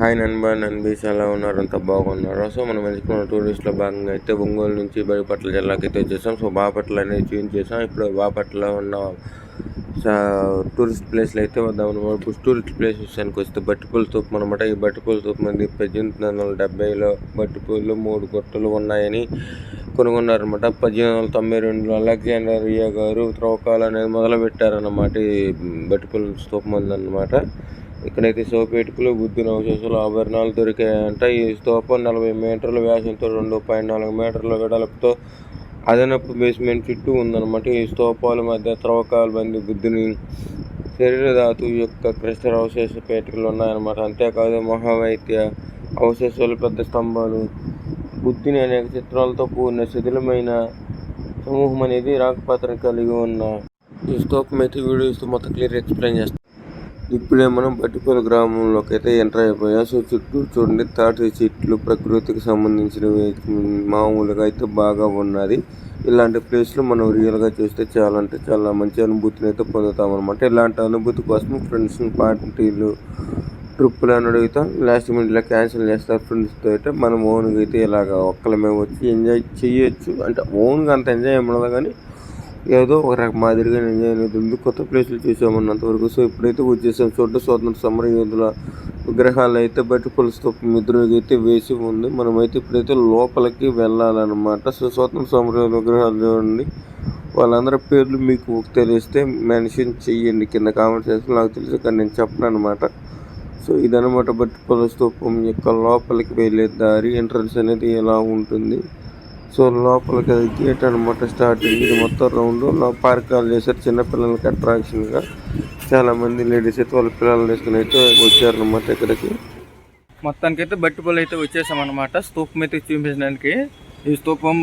Hi నన్బా నన్బీస్ ఎలా ఉన్నారు? అంతా బాగున్నారు? సో మనం ఎంచుకున్న టూరిస్ట్లో భాగంగా అయితే ఒంగోలు నుంచి బడిపట్ల జిల్లాకి అయితే వచ్చేసాం. సో బాపట్ల అనేది చేంజ్ చేసాం ఇప్పుడు బాపట్ల ఉన్న టూరిస్ట్ ప్లేస్లో అయితే వద్దాం ఇప్పుడు టూరిస్ట్ ప్లేస్ విషయానికి వస్తే బట్టిపూల తోపు అనమాట ఈ బట్టిపూల తోపు మంది పద్దెనిమిది వందల డెబ్బైలో బట్టిపూలు మూడు గుట్టలు ఉన్నాయని కనుగొన్నారనమాట పద్దెనిమిది వందల తొంభై రెండులో అలెగ్జాండరియా గారు త్రోకాలు అనేది మొదలుపెట్టారన్నమాట ఈ బట్టిపూల స్తూపం మంది అనమాట ఇక్కడైతే సోపేటుకులు బుద్ధుని అవశేషాలు ఆభరణాలు దొరికాయంట. ఈ స్తూపం నలభై మీటర్ల వ్యాసంతో రెండు పాయింట్ నాలుగు మీటర్ల వెడల్పుతో అదనపు బేస్మెంట్ చుట్టూ ఉందన్నమాట. ఈ స్తూపాల మధ్య త్రవ్వకాలు బంది బుద్ధుని శరీరధాతు యొక్క క్రిస్టల్ అవశేష పేటికలు ఉన్నాయన్నమాట. అంతేకాదు మహావైద్య అవశేషాలు పెద్ద స్తంభాలు. బుద్ధిని అనేక చిత్రాలతో కూడిన శిథిలమైన సమూహం అనేది రాకపాత్ర కలిగి ఉన్న ఈ స్తూపం అయితే వీడియోస్ మొత్తం క్లియర్ ఎక్స్ప్లెయిన్ చేస్తాను ఇప్పుడే మనం బట్టిపూల గ్రామంలోకి అయితే ఎంటర్ అయిపోయాం. సో చుట్టూ చూడండి తాటి చెట్లు ప్రకృతికి సంబంధించినవి మామూలుగా అయితే బాగా ఉన్నది. ఇలాంటి ప్లేస్లో మనం రియల్గా చూస్తే చాలా అంటే చాలా మంచి అనుభూతిని అయితే పొందుతాం అనమాట ఇలాంటి అనుభూతి కోసం ఫ్రెండ్స్ పార్టీలు ట్రిప్పులు అని అడుగుతాం. లాస్ట్ మినిట్లో క్యాన్సిల్ చేస్తారు ఫ్రెండ్స్తో అయితే. మనం ఓన్గా అయితే ఇలాగ ఒక్కలమే వచ్చి ఎంజాయ్ చేయొచ్చు. అంటే ఓన్గా అంత ఎంజాయ్ ఉండదు కానీ ఏదో ఒక రకం మాదిరిగా ఎంజాయ్ అనేది ఉంది. కొత్త ప్లేసులు చూసామన్నంత వరకు. సో ఇప్పుడైతే వచ్చేసాం చూడండి స్వాతంత్ర సమర యోధుల విగ్రహాలు అయితే బట్టి పులుసుతో మిద్రుడికి అయితే వేసి ఉంది. మనమైతే ఇప్పుడైతే లోపలికి వెళ్ళాలన్నమాట. సో స్వాతంత్ర సమర విగ్రహాలు చూడండి. వాళ్ళందరి పేర్లు మీకు తెలిస్తే మెన్షన్ చెయ్యండి. కింద కామెంట్ చేస్తే నాకు తెలుసు కానీ నేను చెప్పను అనమాట సో ఇదనమాట బట్టి పులస్తూపం యొక్క లోపలికి వెళ్ళే దారి ఎంట్రన్స్ అనేది ఎలా ఉంటుంది. సో లోపలికి అది గేట్ అనమాట స్టార్టింగ్ ఇది మొత్తం రౌండ్ పార్కాలు చేశారు చిన్నపిల్లలకి అట్రాక్షన్గా చాలామంది లేడీస్ అయితే వాళ్ళ పిల్లల్ని తీసుకుని అయితే వచ్చారనమాట ఇక్కడికి. మొత్తానికి అయితే బట్టిపల్లి అయితే వచ్చేసాం స్తూపం అయితే చూపించడానికి. ఈ స్తూపం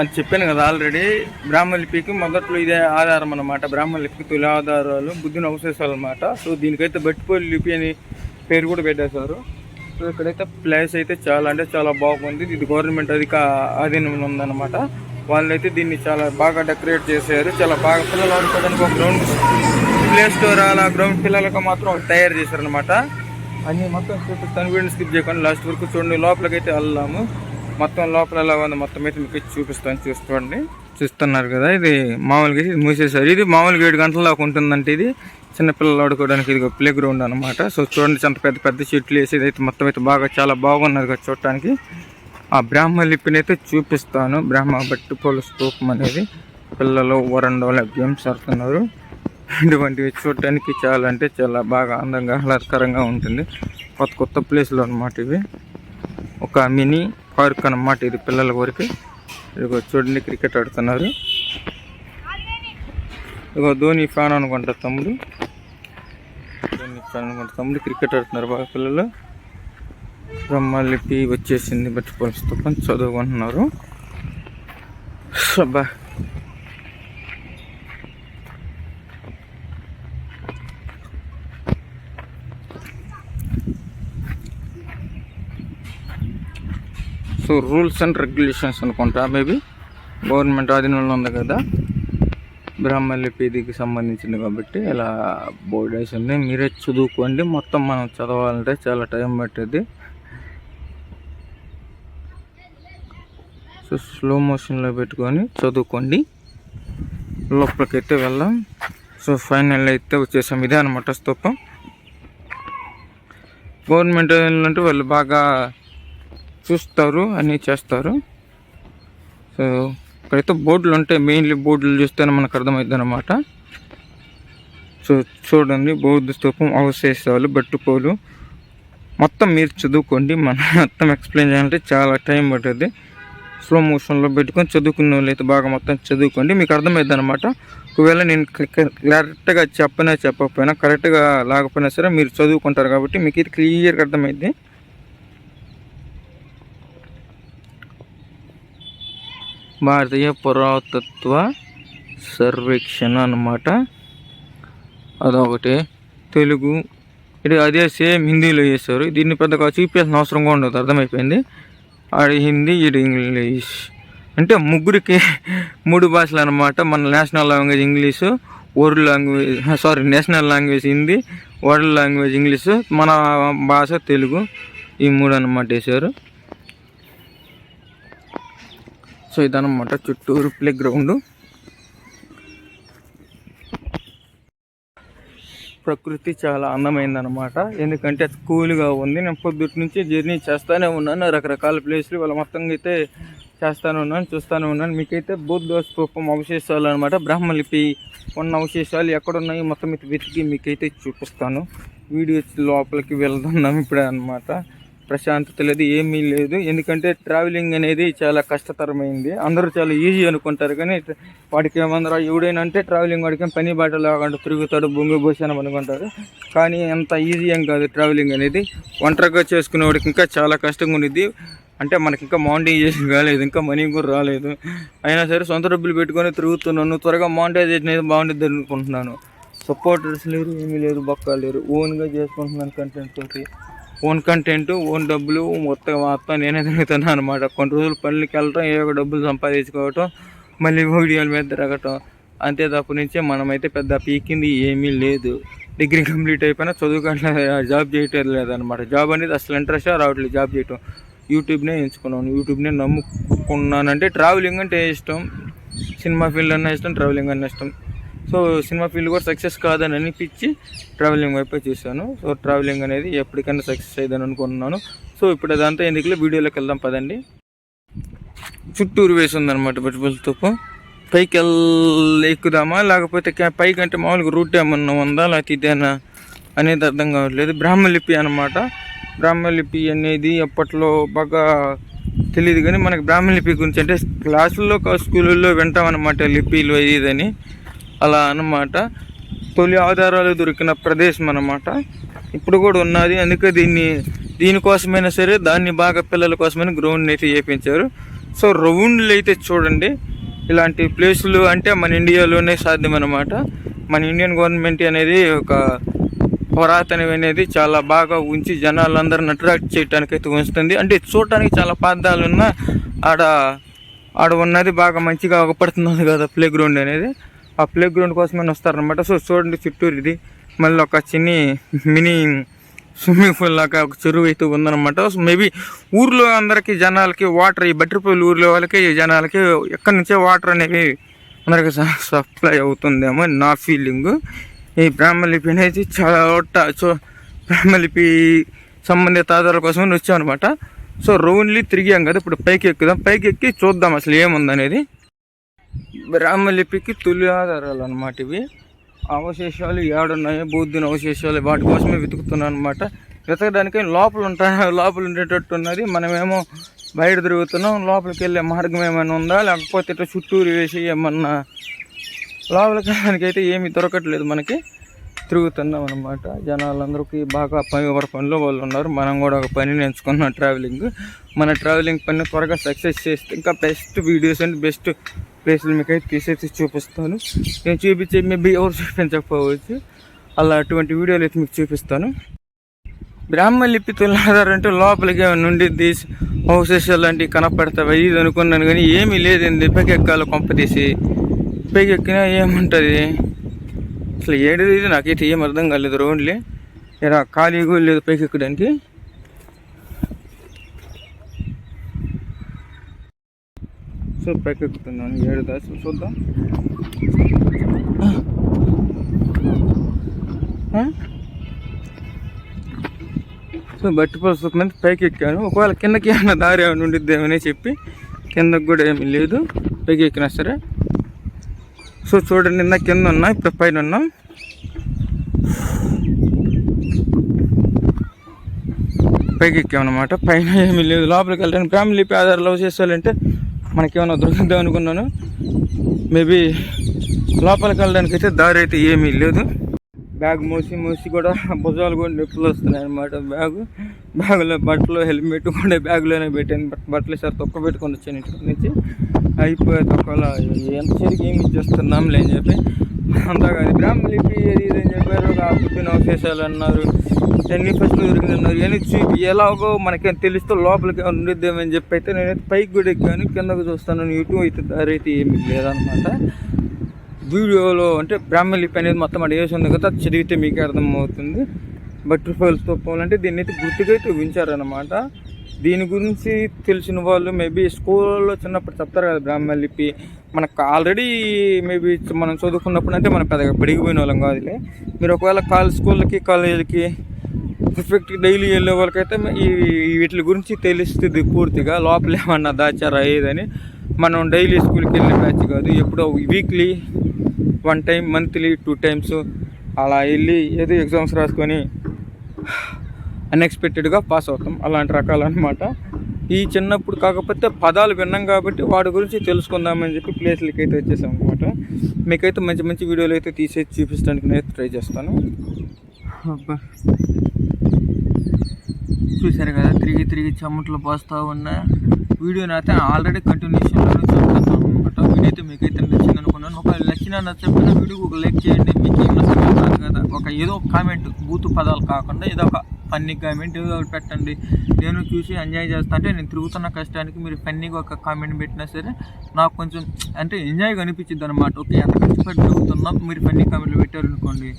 అని చెప్పాను కదా ఆల్రెడీ బ్రాహ్మణ లిపికి మొదట్లో ఇదే ఆధారం అనమాట బ్రాహ్మణ లిపికి తొలి ఆధారాలు బుద్ధిని అవశేషాలు అనమాట సో దీనికైతే బట్టిపల్లి లిపి అని పేరు కూడా పెట్టేశారు. సో ఇక్కడైతే ప్లేస్ అయితే చాలా అంటే చాలా బాగుంది. ఇది గవర్నమెంట్ అధిక ఆధీనంలో ఉందన్నమాట. వాళ్ళైతే దీన్ని చాలా బాగా డెకరేట్ చేశారు. చాలా బాగా పిల్లలు ఆడుకోవడానికి ఒక గ్రౌండ్ ప్లే స్టోర్ అలా గ్రౌండ్ పిల్లలకు మాత్రం తయారు చేశారనమాట అన్ని మొత్తం చూపిస్తాను. వీడిని స్కిప్ చేయకుండా లాస్ట్ వరకు చూడండి. లోపలికైతే వెళ్ళాము వెళ్దాము. మొత్తం లోపల ఎలా ఉంది మొత్తం అయితే మీకు చూపిస్తాను. చూసుకోండి చూస్తున్నారు కదా ఇది మామూలుగా ఇది మూసేసారు ఇది మామూలుగా ఏడు గంటల దాకా ఉంటుందంటే ఇది. చిన్నపిల్లలు ఆడుకోవడానికి ఇది ప్లే గ్రౌండ్ అనమాట సో చూడండి అంత పెద్ద పెద్ద చెట్లు వేసి ఇదైతే మొత్తం అయితే బాగా చాలా బాగున్నది కదా చూడటానికి. ఆ బ్రాహ్మ లిపిని అయితే చూపిస్తాను. బ్రాహ్మ బట్టి పూల స్తూపం అనేది పిల్లలు వరండోల గేమ్స్ ఆడుతున్నారు. ఇటువంటివి చూడటానికి చాలా అంటే చాలా బాగా అందంగా ఆహ్లాదకరంగా ఉంటుంది. కొత్త కొత్త ప్లేస్లు అనమాట ఇవి. ఒక మినీ పార్క్ అన్నమాట ఇది పిల్లల వరకు ఇదిగో చూడండి క్రికెట్ ఆడుతున్నారు. ఇదిగో ధోని ఫ్యాన్ అనుకుంటా తమ్ముడు. ధోని తమ్ముడు క్రికెట్ ఆడుతున్నారు బాగా పిల్లలు. బ్రహ్మలిపి వచ్చేసింది బట్టి పుస్తకం చదువుకుంటున్నారు. బా సో రూల్స్ అండ్ రెగ్యులేషన్స్ అనుకుంటా మేబీ. గవర్నమెంట్ ఆధీనంలో ఉంది కదా. బ్రహ్మలిపిదికి సంబంధించింది కాబట్టి ఇలా బోర్డు వేసి ఉంది. మీరే చదువుకోండి. మొత్తం మనం చదవాలంటే చాలా టైం పట్టేది. సో స్లో మోషన్లో పెట్టుకొని చదువుకోండి. లోపలికైతే వెళ్దాం. సో ఫైనల్ అయితే వచ్చేసాం. ఇదే అనమాట స్తూపం. గవర్నమెంట్ అంటే వాళ్ళు బాగా చూస్తారు అన్నీ చేస్తారు. సో ఇక్కడైతే బోర్డులు ఉంటాయి. మెయిన్లీ బోర్డులు చూస్తేనే మనకు అర్థమవుతుంది అనమాట సో చూడండి బౌద్ధ స్థూపం అవశేషాలు బట్టుకోలు. మొత్తం మీరు చదువుకోండి. మనం మొత్తం ఎక్స్ప్లెయిన్ చేయాలంటే చాలా టైం పడుతుంది. స్లో మోషన్లో పెట్టుకొని చదువుకున్న వాళ్ళు అయితే బాగా మొత్తం చదువుకోండి. మీకు అర్థమైంది అనమాట ఒకవేళ నేను కరెక్ట్గా చెప్పినా చెప్పకపోయినా కరెక్ట్గా లేకపోయినా సరే మీరు చదువుకుంటారు కాబట్టి మీకు ఇది క్లియర్గా అర్థమైంది భారతీయ పురాతత్వ సర్వేక్షణ అన్నమాట. అదొకటి. తెలుగు. ఇది అదే సేమ్ హిందీలో చేస్తారు దీన్ని పెద్దగా చూపించాల్సిన అవసరం కూడా ఉండదు. అర్థమైపోయింది? ఆడ హిందీ ఇది ఇంగ్లీష్. అంటే ముగ్గురికి మూడు భాషలు అనమాట మన national language English world language sorry national language Hindi world language English మన భాష తెలుగు ఈ మూడు అనమాట వేశారు. సో ఇదనమాట చుట్టూరు ప్లే గ్రౌండ్ ప్రకృతి చాలా అందమైందనమాట ఎందుకంటే కూల్గా ఉంది. నేను పొద్దుటి నుంచి జర్నీ చేస్తానే ఉన్నాను. రకరకాల ప్లేస్లు వాళ్ళ మొత్తంగా అయితే చేస్తానే ఉన్నాను చూస్తూనే ఉన్నాను. మీకైతే బౌద్ధ స్థూపం అవశేషాలు అనమాట బ్రహ్మలిపి ఉన్న అవశేషాలు ఎక్కడున్నాయి మొత్తం అయితే వెతికి మీకైతే చూపిస్తాను. వీడియో లోపలికి వెళ్తున్నాం ఇప్పుడే అనమాట ప్రశాంతత లేదు ఏమీ లేదు. ఎందుకంటే ట్రావెలింగ్ అనేది చాలా కష్టతరమైంది. అందరూ చాలా ఈజీ అనుకుంటారు కానీ వాడికి ఏమందరూ ఎవడైనా అంటే ట్రావెలింగ్ వాడికి ఏం పని బాట లేకుండా తిరుగుతాడు బొంగు భూషణం అనుకుంటారు. కానీ అంత ఈజీ ఏం కాదు ట్రావెలింగ్ అనేది. ఒంటరిగా చేసుకునే వాడికి ఇంకా చాలా కష్టంగా ఉండేది అంటే మనకి ఇంకా మానిటైజేషన్ కాలేదు ఇంకా మనీ కూడా రాలేదు. అయినా సరే సొంత డబ్బులు పెట్టుకొని తిరుగుతున్నాను త్వరగా మానిటైజేషన్ అయితే బాగుంటుంది అనుకుంటున్నాను. సపోర్టర్స్ లేరు ఏమీ లేరు బొక్క లేరు. ఓన్గా చేసుకుంటున్నాను కంటెంట్ తోటి. ఓన్ కంటెంట్ ఓన్ డబ్బులు మొత్తం మొత్తం నేనే తిరుగుతున్నాను అనమాట కొన్ని రోజులు పనులకి వెళ్ళటం ఏ ఒక డబ్బులు సంపాదించుకోవటం మళ్ళీ వీడియోల మీద తిరగటం. అంతే తప్ప నుంచే మనమైతే పెద్ద పీకింది ఏమీ లేదు. డిగ్రీ కంప్లీట్ అయిపోయినా చదువు జాబ్ చేయటం లేదనమాట జాబ్ అనేది అసలు ఇంట్రెస్ట్ రావట్లేదు జాబ్ చేయటం. యూట్యూబ్నే ఎంచుకున్నాను. యూట్యూబ్నే నమ్ముకున్నానంటే ట్రావెలింగ్ అంటే ఇష్టం. సినిమా ఫీల్డ్ అన్న ఇష్టం ట్రావెలింగ్ అన్న ఇష్టం. సో సినిమా ఫీల్డ్ కూడా సక్సెస్ కాదని అనిపించి ట్రావెలింగ్ వైపే చూశాను. సో ట్రావెలింగ్ అనేది ఎప్పటికైనా సక్సెస్ అయ్యిందని అనుకుంటున్నాను. సో ఇప్పుడు అదంతా ఎందుకులే వీడియోలోకి వెళ్దాం పదండి. చుట్టూరు వేసి ఉందన్నమాట పెట్టుబడులతో పైకి వెళ్ళి ఎక్కుదామా లేకపోతే పైకి అంటే మామూలుగా రూట్ ఏమన్నా ఉందా లేకపోతే ఇదేనా అనేది అర్థం కావట్లేదు. బ్రాహ్మలిపి అనమాట బ్రాహ్మలిపి అనేది అప్పట్లో బాగా తెలియదు కానీ మనకి బ్రాహ్మలిపి గురించి అంటే క్లాసుల్లో కా- స్కూళ్ళల్లో వింటాం అనమాట లిపిలు ఇదని. అలా అన్నమాట. తొలి ఆధారాలు దొరికిన ప్రదేశం అనమాట ఇప్పుడు కూడా ఉన్నది. అందుకే దీన్ని దీనికోసమైనా సరే దాన్ని బాగా పిల్లల కోసమైనా గ్రౌండ్ అయితే వేయించారు సో రౌండ్లు అయితే చూడండి. ఇలాంటి ప్లేసులు అంటే మన ఇండియాలోనే సాధ్యం అనమాట మన ఇండియన్ గవర్నమెంట్ అనేది ఒక పురాతనం అనేది చాలా బాగా ఉంచి జనాలందరిని అట్రాక్ట్ చేయడానికి అయితే ఉంచుతుంది. అంటే చూడటానికి చాలా పాదాలు ఉన్న ఆడ ఆడ ఉన్నది బాగా మంచిగా అవపడుతుంది కదా ప్లే గ్రౌండ్ అనేది. ఆ ప్లే గ్రౌండ్ కోసమని వస్తారనమాట సో చూడండి చుట్టూరు ఇది. మళ్ళీ ఒక చిన్ని మినీ స్విమ్మింగ్ పూల్ లాగా ఒక చెరువు అయితే ఉందన్నమాట. సో మేబీ ఊర్లో అందరికీ జనాలకి వాటర్ ఈ బట్టిపల్లి ఊర్లో వాళ్ళకి జనాలకి ఎక్కడి నుంచే వాటర్ అనేవి అందరికి సప్లై అవుతుందేమో నా ఫీలింగ్ ఈ బ్రాహ్మలిపి అనేది చాలా సో బ్రాహ్మలిపి సంబంధిత ఆధారాల కోసమని వచ్చామన్నమాట. సో రౌండ్లీ తిరిగాం కదా ఇప్పుడు పైకి ఎక్కుదాం పైకి ఎక్కి చూద్దాం అసలు ఏముందనేది. బ్రాహ్మలిపికి తొలి ఆధారాలు అనమాట ఇవి. అవశేషాలు ఏడున్నాయో బౌద్ధుని అవశేషాలు వాటి కోసమే వెతుకుతున్నాను అనమాట వెతకడానికి లోపల ఉంటాయి లోపల ఉండేటట్టు ఉన్నది. మనమేమో బయట తిరుగుతున్నాం లోపలికి వెళ్ళే మార్గం ఏమైనా ఉందా? లేకపోతే ఇట్లా చుట్టూరు వేసి ఏమన్నా లోపలికి వెళ్ళడానికి అయితే ఏమీ దొరకట్లేదు మనకి. తిరుగుతున్నాం అనమాట జనాలందరికీ బాగా పని ఎవరి పనిలో వాళ్ళు ఉన్నారు. మనం కూడా ఒక పనిని ఎంచుకున్నాం ట్రావెలింగ్ మన ట్రావెలింగ్ పని త్వరగా సక్సెస్ చేస్తే ఇంకా బెస్ట్ వీడియోస్ అండ్ బెస్ట్ ప్లేసులు మీకు అయితే తీసేసి చూపిస్తాను. నేను చూపించే మేబీ ఎవరు చూపించకపోవచ్చు. అలా అటువంటి వీడియోలు అయితే మీకు చూపిస్తాను. బ్రాహ్మణ లిపి లోపలికి ఏమైనా ఉండిద్ది హౌసెస్ అలాంటివి కనపడతాయి ఇది అనుకున్నాను కానీ ఏమీ లేదండి. పైకి ఎక్కాలి కొంప తీసి. పైకి ఎక్కినా ఏముంటుంది? అసలు ఏడు ఇది నాకైతే ఏం అర్థం కాలేదు రోడ్లే. ఇలా ఖాళీగా లేదు పైకి ఎక్కడానికి. సో పైకి ఎక్కుతున్నాను ఏడు దాసు చూద్దాం. సో బట్టి పుస్తకం పైకి ఎక్కాను. ఒకవేళ కిందకి ఏమైనా దారి ఏమైనా ఉండిద్దేమని చెప్పి కిందకి కూడా ఏమీ లేదు. పైకి ఎక్కినా సరే. సో చూడండి నిన్న కింద ఉన్నా ఇప్పుడు పైన ఉన్నా. పైకి ఎక్కామన్నమాట. పైన ఏమీ లేదు. లోపలికి వెళ్ళడానికి ఫ్యామిలీ ఆధార్ లవ్ చేసేవాళ్ళంటే మనకేమైనా దొరుకుద్దాం అనుకున్నాను. మేబీ లోపలికి వెళ్ళడానికి అయితే దారి అయితే ఏమీ లేదు. బ్యాగ్ మోసి మోసి కూడా భుజాలు కూడా నొప్పులు వస్తున్నాయి అనమాట బ్యాగ్ బ్యాగులో బట్టలు హెల్మెట్ కూడా బ్యాగ్లోనే పెట్టాను. బట్ బట్టలు సార్ తొక్క పెట్టుకొని వచ్చాను ఇంటి నుంచి. అయిపోయే తొక్కలా ఎంత ఏమి ఇచ్చేస్తున్నాంలే అని చెప్పి అంతా కాదు బ్రాహ్మలిపి ఇది అని చెప్పారు. ఒక పుట్టిన అవశేషాలు అన్నారు. ఎన్ని ఫస్ట్లు దొరికింది అన్నారు. చూపి ఎలాగో మనకేం తెలుస్తూ లోపలికి ఉండిద్దామని చెప్పి అయితే నేనైతే పైకి కూడా ఎక్కాను. కిందకు చూస్తాను. ఇటు అయితే దారి అయితే లేదనమాట వీడియోలో అంటే బ్రాహ్మణ లిపి అనేది మొత్తం అడిగేసి ఉంది కదా చదివితే మీకే అర్థమవుతుంది. బటర్ఫ్లైస్ స్తూపం దీన్ని అయితే గుర్తుగా అయితే ఉంచారనమాట దీని గురించి తెలిసిన వాళ్ళు మేబీ స్కూల్లో చిన్నప్పుడు చెప్తారు కదా బ్రాహ్మణ లిపి. మనకు ఆల్రెడీ మేబీ మనం చదువుకున్నప్పుడు అంటే మనం పెద్దగా పెరిగిపోయిన వాళ్ళం కాదులే. మీరు ఒకవేళ కాలేజ్ స్కూళ్ళకి కాలేజీలకి పర్ఫెక్ట్ డైలీ వెళ్ళే వాళ్ళకైతే ఈ వీటి గురించి తెలుస్తుంది పూర్తిగా లోపల ఏమన్నా దాచారా ఏదని మనం డైలీ స్కూల్కి వెళ్ళే బ్యాచ్ కాదు ఎప్పుడో weekly one time monthly two times అలా వెళ్ళి ఏదో ఎగ్జామ్స్ రాసుకొని అన్ఎక్స్పెక్టెడ్గా పాస్ అవుతాం. అలాంటి రకాలన్నమాట. ఈ చిన్నప్పుడు కాకపోతే పదాలు విన్నాం కాబట్టి వాటి గురించి తెలుసుకుందామని చెప్పి ప్లేస్లకి అయితే వచ్చేసాం అనమాట మీకైతే మంచి మంచి వీడియోలు అయితే తీసేసి చూపించడానికి నేను ట్రై చేస్తాను. అబ్బా. చూసారు కదా తిరిగి తిరిగి చెమట్లు పోస్తూ ఉన్నా. వీడియోని అయితే ఆల్రెడీ కంటిన్యూషన్లో చెప్తాను అనమాట. వీడియో అయితే మీకైతే నచ్చింది అనుకున్నాను. ఒక నచ్చిన నచ్చకపోయినా వీడియోకి ఒక లైక్ చేయండి. మీకు ఏం కదా ఒక ఏదో ఒక కామెంట్ బూతు పదాలు కాకుండా ఏదో ఒక ఫన్నీ కామెంట్ ఏదో ఒకటి పెట్టండి. నేను చూసి ఎంజాయ్ చేస్తా. అంటే నేను తిరుగుతున్న కష్టానికి మీరు ఫన్నీగా ఒక కామెంట్ పెట్టినా సరే నాకు కొంచెం అంటే ఎంజాయ్గా అనిపించింది అనమాట. ఓకే ఎంత కష్టపడి తిరుగుతున్నా మీరు ఫన్నీ కామెంట్లు పెట్టారు అనుకోండి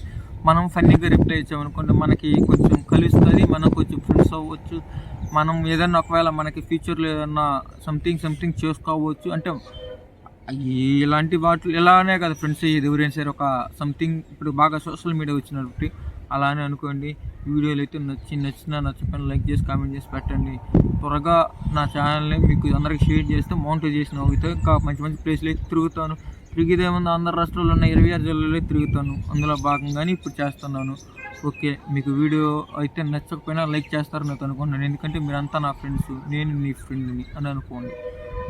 మనం ఫన్నీగా రిప్లై ఇచ్చామనుకోండి మనకి కొంచెం కలుస్తుంది మనం కొంచెం ఫ్రెండ్స్ అవ్వచ్చు. మనం ఏదైనా ఒకవేళ మనకి ఫ్యూచర్లో ఏదన్నా సంథింగ్ సంథింగ్ చేసుకోవచ్చు. అంటే ఇలాంటి వాటిలో ఇలానే కదా ఫ్రెండ్స్ ఇది ఎవరైనా సరే ఒక సంథింగ్ ఇప్పుడు బాగా సోషల్ మీడియా వచ్చినప్పుడు అలానే అనుకోండి. వీడియోలు అయితే నచ్చి నచ్చిన నచ్చకపోయినా లైక్ చేసి కామెంట్ చేసి పెట్టండి. త్వరగా నా ఛానల్ని మీకు అందరికి షేర్ చేస్తే మౌంటైన్ చేసిన అయితే ఇంకా మంచి మంచి ప్లేస్లు అయితే తిరుగుతాను. తిరిగిదేముంది ఆంధ్ర రాష్ట్రంలో ఉన్న ఇరవై ఆరు జిల్లాలో తిరుగుతాను. అందులో భాగంగానే ఇప్పుడు చేస్తున్నాను. ఓకే మీకు వీడియో అయితే నచ్చకపోయినా లైక్ చేస్తారని అయితే అనుకుంటున్నాను. ఎందుకంటే మీరంతా నా ఫ్రెండ్స్ నేను నీ ఫ్రెండ్ని అని అనుకోండి.